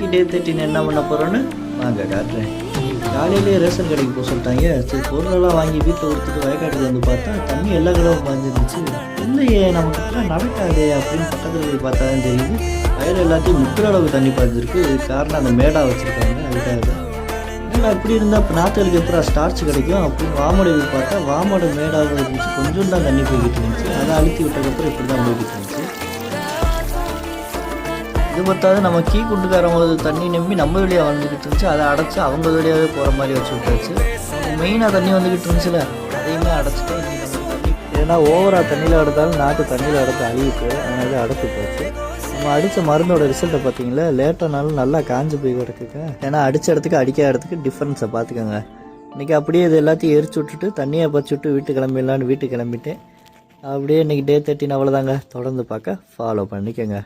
இன்னைக்கு டே தேர்ட்டின் என்ன பண்ண போகிறோன்னு வாங்க காட்டுறேன். காலையிலேயே ரேஷன் கடைக்கு போக சொல்லிட்டாங்க. சரி பொருளெல்லாம் வாங்கி வீட்டில் கொடுத்துட்டு வயக்காட்டுக்கு வந்து பார்த்தா தண்ணி எல்லா கடவும் பாஞ்சிருந்துச்சு. இல்லையே நமக்கு இப்படிலாம் நடக்காதே அப்படின்னு பக்கத்தில் போய் பார்த்தா தான் தெரியுது. வயல் எல்லாத்தையும் முக்கிற அளவுக்கு தண்ணி பாய்ஞ்சிருக்கு காரணம் அந்த மேடா வச்சுருக்காங்க. அதுக்காக தான். இல்லை அப்படி இருந்தால் இப்போ நாற்றுகளுக்கு எப்படா ஸ்டார்ச் கிடைக்கும்? அப்படின்னு வாமடை போய் பார்த்தா வாமடை மேடாக இருந்துச்சு கொஞ்சம் தான் தண்ணி போய்கிட்டு இருந்துச்சு. அதை அழுத்தி விட்டதுக்கப்புறம் இப்படி தான் போய்கிட்டு இருந்துச்சு. இது பார்த்தாது நம்ம கீ குண்டுக்காரங்க தண்ணி நம்பி நம்ம வழியாக வந்துக்கிட்டு இருந்துச்சு. அதை அடைச்சி அவங்க வழியாகவே போகிற மாதிரி வச்சு விட்டாச்சு. மெயினாக தண்ணி வந்துக்கிட்டு இருந்துச்சுல. அதையுமே அடைச்சிட்டு தண்ணி ஏன்னா ஓவராக தண்ணியில் அடைத்தாலும் நாட்டு தண்ணியில் எடுத்து அழிவுக்கு அதனால அடைத்து போச்சு. நம்ம அடித்த மருந்தோட ரிசல்ட்டை பார்த்தீங்களா லேட்டானாலும் நல்லா காஞ்சு போய் கிடக்குங்க. ஏன்னா அடித்த இடத்துக்கு அடிக்காத இடத்துக்கு டிஃப்ரென்ஸை பார்த்துக்கோங்க இன்றைக்கி அப்படியே இது எல்லாத்தையும் எரிச்சு விட்டுட்டு தண்ணியை பச்சு விட்டு வீட்டு கிளம்பிடலான்னு வீட்டுக்கு கிளம்பிட்டேன். அப்படியே இன்றைக்கி டே தேர்ட்டின் அவ்வளோதாங்க தொடர்ந்து பார்க்க ஃபாலோ பண்ணிக்கோங்க.